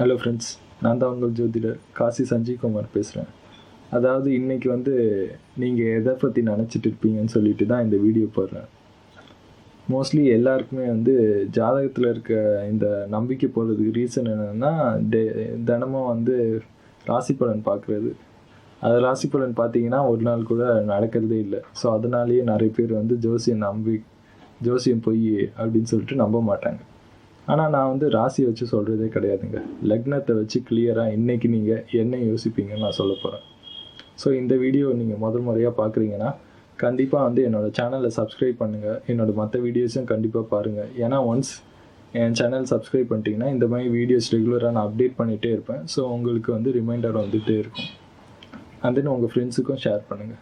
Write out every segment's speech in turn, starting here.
Hello friends நான் தான் உங்கள் ஜோதிடர் காசி சஞ்சீவ்குமார் பேசுகிறேன் அதாவது இன்னைக்கு வந்து நீங்கள் எதை பற்றி நினச்சிட்டு இருப்பீங்கன்னு சொல்லிட்டு தான் இந்த வீடியோ போடுறேன். மோஸ்ட்லி எல்லாருக்குமே வந்து ஜாதகத்தில் இருக்க இந்த நம்பிக்கை போகிறதுக்கு ரீசன் என்னென்னா டே தினமும் வந்து ராசி பலன் பார்க்குறது அது ராசி பலன் பார்த்தீங்கன்னா ஒரு நாள் கூட நடக்கிறதே இல்லை. ஸோ அதனாலேயே நிறைய பேர் வந்து ஜோசியம் நம்பி ஜோசியம் பொய் அப்படின்னு சொல்லிட்டு நம்ப மாட்டாங்க. ஆனால் நான் வந்து ராசி வச்சு சொல்கிறதே கிடையாதுங்க. லக்னத்தை வச்சு கிளியராக இன்றைக்கி நீங்கள் என்ன யோசிப்பீங்கன்னு நான் சொல்ல போகிறேன் ஸோ இந்த வீடியோ நீங்கள் முதல் முறையாக பார்க்குறீங்கன்னா கண்டிப்பாக வந்து என்னோடய சேனலை சப்ஸ்கிரைப் பண்ணுங்கள் என்னோடய மற்ற வீடியோஸும் கண்டிப்பாக பாருங்கள் ஏன்னா ஒன்ஸ் என் சேனல் சப்ஸ்கிரைப் பண்ணிட்டீங்கன்னா இந்த மாதிரி வீடியோஸ் ரெகுலராக நான் அப்டேட் பண்ணிகிட்டே இருப்பேன். ஸோ உங்களுக்கு வந்து ரிமைண்டர் வந்துகிட்டே இருக்கும். அண்ட் தென் உங்கள் ஃப்ரெண்ட்ஸுக்கும் ஷேர் பண்ணுங்கள்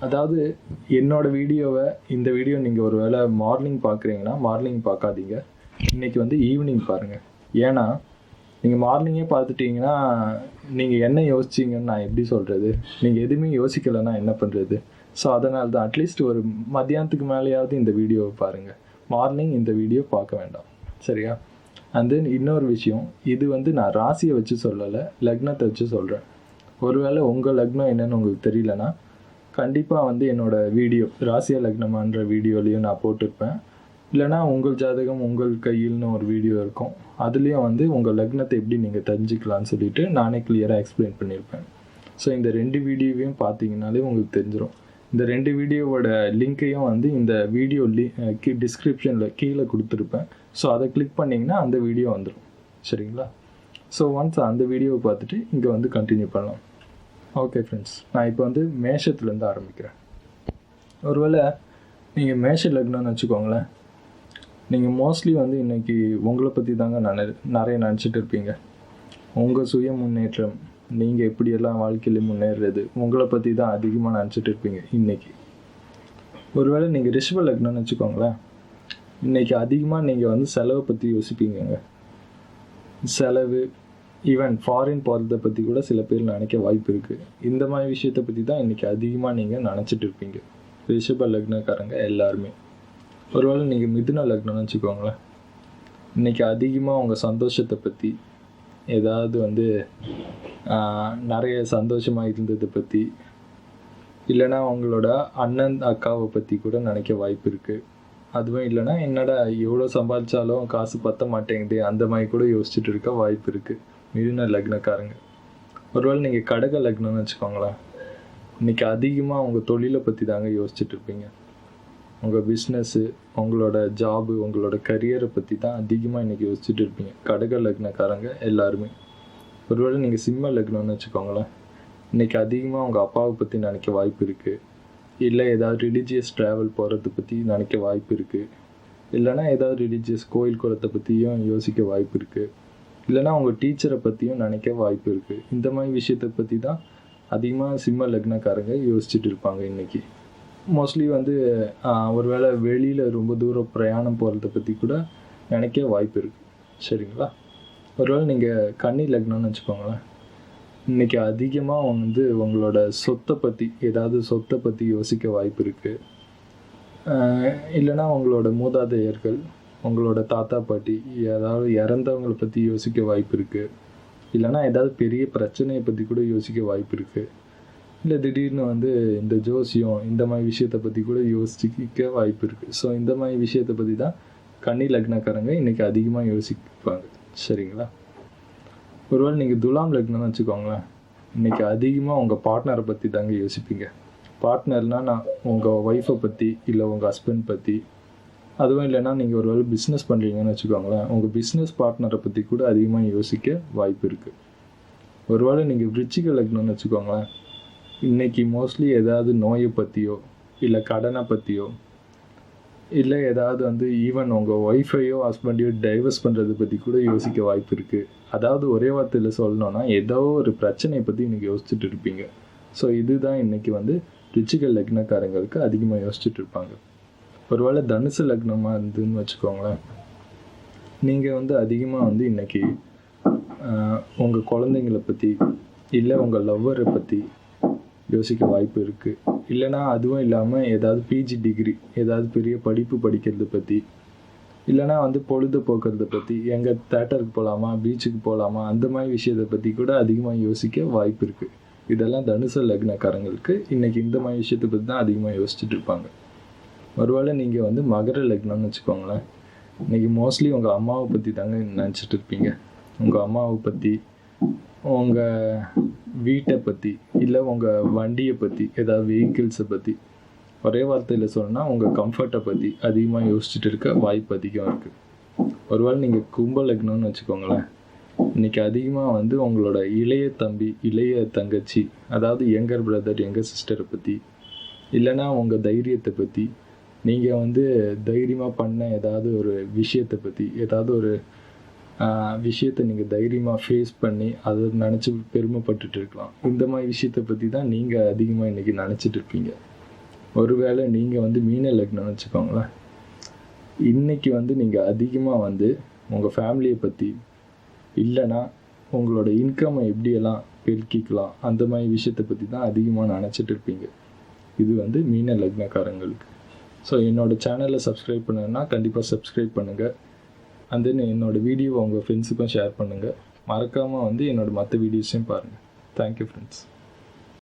அதாவது என்னோடய வீடியோவை இந்த வீடியோ நீங்கள் ஒரு வேளை மார்னிங் பார்க்குறீங்கன்னா மார்னிங் பார்க்காதீங்க இன்னைக்கு வந்து ஈவினிங் பாருங்கள் ஏன்னா நீங்கள் மார்னிங்கே பார்த்துட்டீங்கன்னா நீங்கள் என்ன யோசிச்சீங்கன்னு நான் எப்படி சொல்கிறது நீங்கள் எதுவுமே யோசிக்கலைன்னா என்ன பண்ணுறது ஸோ அதனால தான் அட்லீஸ்ட் ஒரு மத்தியானத்துக்கு மேலேயாவது இந்த வீடியோவை பாருங்கள் மார்னிங் இந்த வீடியோ பார்க்க வேண்டாம். சரியா? அண்ட் தென் இன்னொரு விஷயம் இது வந்து நான் ராசியை வச்சு சொல்லலை லக்னத்தை வச்சு சொல்கிறேன் ஒருவேளை உங்கள் லக்னம் என்னன்னு உங்களுக்கு தெரியலனா கண்டிப்பாக வந்து என்னோடய வீடியோ ராசிய லக்னமான்ற வீடியோலையும் நான் போட்டிருப்பேன். இல்லைனா உங்கள் ஜாதகம் உங்கள் கையில்னு ஒரு வீடியோ இருக்கும். அதுலேயும் வந்து உங்கள் லக்னத்தை எப்படி நீங்கள் தெரிஞ்சுக்கலாம்னு சொல்லிட்டு நானே கிளியராக எக்ஸ்பிளைன் பண்ணியிருப்பேன் ஸோ இந்த ரெண்டு வீடியோவையும் பார்த்தீங்கனாலே உங்களுக்கு தெரிஞ்சிடும் இந்த ரெண்டு வீடியோவோட லிங்க்கையும் வந்து இந்த வீடியோ லி டிஸ்கிரிப்ஷனில் கீழே கொடுத்துருப்பேன். ஸோ அதை கிளிக் பண்ணிங்கன்னா அந்த வீடியோ வந்துடும் சரிங்களா? ஸோ ஒன்ஸ் அந்த வீடியோவை பார்த்துட்டு இங்கே வந்து கண்டினியூ பண்ணலாம். ஓகே ஃப்ரெண்ட்ஸ் நான் இப்போ வந்து மேஷத்துலேருந்து ஆரம்பிக்கிறேன். ஒருவேளை நீங்கள் மேஷ லக்னம்னு வச்சுக்கோங்களேன். நீங்கள் மோஸ்ட்லி வந்து இன்றைக்கி உங்களை பற்றி தாங்க நினை நிறைய நினச்சிட்டு இருப்பீங்க. உங்கள் சுய முன்னேற்றம் நீங்கள் எப்படியெல்லாம் வாழ்க்கையில் முன்னேறுறது உங்களை பற்றி தான் அதிகமாக நினச்சிட்டு இருப்பீங்க இன்றைக்கி ஒருவேளை நீங்கள் ரிஷப லக்னம்னு வச்சுக்கோங்களேன் இன்றைக்கி அதிகமாக நீங்கள் வந்து செலவை பற்றி யோசிப்பீங்க செலவு ஈவன் ஃபாரின் போகிறத பற்றி கூட சில பேர் நினைக்க வாய்ப்பு இருக்குது இந்த மாதிரி விஷயத்தை பற்றி தான் இன்றைக்கி அதிகமாக நீங்கள் நினச்சிட்டு இருப்பீங்க. ரிஷப லக்னக்காரங்க எல்லாருமே. ஒருவேளை நீங்கள் மிதுன லக்னம்னு வச்சுக்கோங்களேன். இன்றைக்கி அதிகமாக உங்கள் சந்தோஷத்தை பற்றி ஏதாவது வந்து நிறைய சந்தோஷமாக இருந்ததை பற்றி இல்லைனா உங்களோட அண்ணன் அக்காவை பற்றி கூட நினைக்க வாய்ப்பு இருக்குது அதுவும் இல்லைனா என்னடா எவ்வளோ சம்பாதிச்சாலும் காசு பற்ற மாட்டேங்குது அந்த மாதிரி கூட யோசிச்சுட்டு இருக்க வாய்ப்பு இருக்குது மிதுன லக்னக்காரங்க. ஒருவேளை நீங்கள் கடக லக்னம்னு வச்சுக்கோங்களேன். இன்றைக்கி அதிகமாக உங்கள் தொழிலை பற்றி தாங்க யோசிச்சுட்டு இருப்பீங்க. உங்கள் பிஸ்னஸ்ஸு உங்களோட ஜாபு உங்களோட கரியரை பற்றி தான் அதிகமாக இன்றைக்கி யோசிச்சுட்டு இருப்பீங்க. கடக லக்னக்காரங்க எல்லாருமே. ஒருவேளை நீங்கள் சிம்ம லக்னம்னு வச்சுக்கோங்களேன். இன்றைக்கி அதிகமாக உங்கள் அப்பாவை பற்றி நினைக்க வாய்ப்பு இருக்குது இல்லை ஏதாவது ரிலீஜியஸ் ட்ராவல் போகிறத பற்றி நினைக்க வாய்ப்பு இருக்குது இல்லைனா ஏதாவது ரிலீஜியஸ் கோயில் குளத்தை பற்றியும் யோசிக்க வாய்ப்பு இருக்குது இல்லைனா உங்கள் டீச்சரை பற்றியும் நினைக்க வாய்ப்பு இருக்குது இந்த மாதிரி விஷயத்தை பற்றி தான் அதிகமாக சிம்ம லக்னக்காரங்க யோசிச்சுட்டு இருப்பாங்க இன்றைக்கி மோஸ்ட்லி வந்து ஒருவேளை வெளியில் ரொம்ப தூரம் பிரயாணம் போகிறத பற்றி கூட நினைக்க வாய்ப்பு இருக்குது சரிங்களா? ஒருவேளை நீங்கள் கண்ணி லக்னம்னு வச்சுக்கோங்களேன். இன்றைக்கி அதிகமாக வந்து உங்களோட சொத்தை பற்றி ஏதாவது சொத்தை பற்றி யோசிக்க வாய்ப்பு இருக்குது இல்லைனா உங்களோட மூதாதையர்கள் உங்களோட தாத்தா பாட்டி ஏதாவது இறந்தவங்களை பற்றி யோசிக்க வாய்ப்பு இருக்குது இல்லைனா ஏதாவது பெரிய பிரச்சனையை பற்றி கூட யோசிக்க வாய்ப்பு இருக்குது இல்லை திடீர்னு வந்து இந்த ஜோசியம் இந்த மாதிரி விஷயத்தை பற்றி கூட யோசிக்க வாய்ப்பு இருக்குது ஸோ இந்த மாதிரி விஷயத்தை பற்றி தான் கன்னி லக்னக்காரங்க இன்றைக்கி அதிகமாக யோசிப்பாங்க. சரிங்களா? ஒருவேளை நீங்கள் துலாம் லக்னம்னு வச்சுக்கோங்களேன் இன்றைக்கி அதிகமாக உங்கள் பார்ட்னரை பற்றி தாங்க யோசிப்பீங்க. பார்ட்னர்னால் நான் உங்கள் ஒய்ஃபை பற்றி இல்லை உங்கள் ஹஸ்பண்ட் பற்றி அதுவும் இல்லைன்னா நீங்கள் ஒரு வேளை பிஸ்னஸ் பண்ணுறீங்கன்னு வச்சுக்கோங்களேன் உங்கள் பிஸ்னஸ் பார்ட்னரை பற்றி கூட அதிகமாக யோசிக்க வாய்ப்பு இருக்குது ஒருவேளை நீங்கள் விருச்சிக லக்னம்னு வச்சுக்கோங்களேன் இன்றைக்கி மோஸ்ட்லி ஏதாவது நோயை பற்றியோ இல்லை கடனை பற்றியோ இல்லை ஏதாவது வந்து ஈவன் உங்கள் ஒய்ஃபையோ ஹஸ்பண்டையோ டைவர்ஸ் பண்ணுறது பற்றி கூட யோசிக்க வாய்ப்பு இருக்குது அதாவது ஒரே வார்த்தையில் சொல்லணும்னா ஏதோ ஒரு பிரச்சனையை பற்றி இன்றைக்கி யோசிச்சுட்டு இருப்பீங்க. ஸோ இதுதான் இன்றைக்கி வந்து ரிச்சிகள் லக்னக்காரங்களுக்கு அதிகமாக யோசிச்சுட்டு இருப்பாங்க. ஒருவேளை தனுசு லக்னமாக இருந்துன்னு வச்சுக்கோங்களேன். நீங்கள் வந்து அதிகமாக வந்து இன்றைக்கி உங்கள் குழந்தைங்களை பற்றி இல்லை உங்கள் லவ்வரை பற்றி யோசிக்க வாய்ப்பு இருக்குது இல்லைனா அதுவும் இல்லாமல் ஏதாவது பிஜி டிகிரி ஏதாவது பெரிய படிப்பு படிக்கிறது பற்றி இல்லைனா வந்து பொழுது போக்குறத பற்றி எங்கே தேட்டருக்கு போகலாமா பீச்சுக்கு போகலாமா அந்த மாதிரி விஷயத்தை பற்றி கூட அதிகமாக யோசிக்க வாய்ப்பு இருக்குது இதெல்லாம் தனுச லக்னக்காரங்களுக்கு இன்றைக்கி இந்த மாதிரி விஷயத்தை பற்றி தான் அதிகமாக யோசிச்சுட்டு இருப்பாங்க. ஒருவேளை நீங்கள் வந்து மகர லக்னம்னு வச்சுக்கோங்களேன். இன்றைக்கி மோஸ்ட்லி உங்கள் அம்மாவை பற்றி தாங்க நினச்சிட்டு இருப்பீங்க. உங்கள் அம்மாவை பற்றி உங்கள் வீட்டை பற்றி இல்லை உங்கள் வண்டியை பற்றி ஏதாவது வெஹிக்கிள்ஸை பற்றி ஒரே வார்த்தையில் சொன்னால் உங்கள் கம்ஃபர்ட்டை பற்றி அதிகமாக யோசிச்சுட்டு இருக்க வாய்ப்பு அதிகம் இருக்குது ஒருவேளை நீங்கள் கும்பல் லக்னம்னு வச்சுக்கோங்களேன். இன்றைக்கி அதிகமாக வந்து உங்களோட இளைய தம்பி இளைய தங்கச்சி அதாவது யங்கர் பிரதர் யங்கர் சிஸ்டரை பற்றி இல்லைன்னா உங்கள் தைரியத்தை பற்றி நீங்கள் வந்து தைரியமாக பண்ண ஏதாவது ஒரு விஷயத்தை பற்றி ஏதாவது ஒரு விஷயத்தை நீங்கள் தைரியமாக ஃபேஸ் பண்ணி அதை நினச்சி பெருமைப்பட்டுட்டு இருக்கலாம். இந்த மாதிரி விஷயத்தை பற்றி தான் நீங்கள் அதிகமாக இன்றைக்கி நினச்சிட்டு இருப்பீங்க. ஒருவேளை நீங்கள் வந்து மீன லக்னம்னு வச்சுக்கோங்களேன் இன்றைக்கி வந்து நீங்கள் அதிகமாக வந்து உங்கள் ஃபேமிலியை பற்றி இல்லைன்னா உங்களோட இன்கம்மை எப்படியெல்லாம் பெருக்கிக்கலாம் அந்த மாதிரி விஷயத்தை பற்றி தான் அதிகமாக நினச்சிட்டு இருப்பீங்க. இது வந்து மீன லக்னக்காரங்களுக்கு. ஸோ என்னோடய சேனலை சப்ஸ்கிரைப் பண்ணுன்னா கண்டிப்பாக சப்ஸ்கிரைப் பண்ணுங்கள் அண்ட் தென் என்னோட வீடியோவை உங்கள் ஃப்ரெண்ட்ஸுக்கும் ஷேர் பண்ணுங்கள் மறக்காமல் வந்து என்னோட மற்ற வீடியோஸையும் பாருங்கள் தேங்க்யூ ஃப்ரெண்ட்ஸ்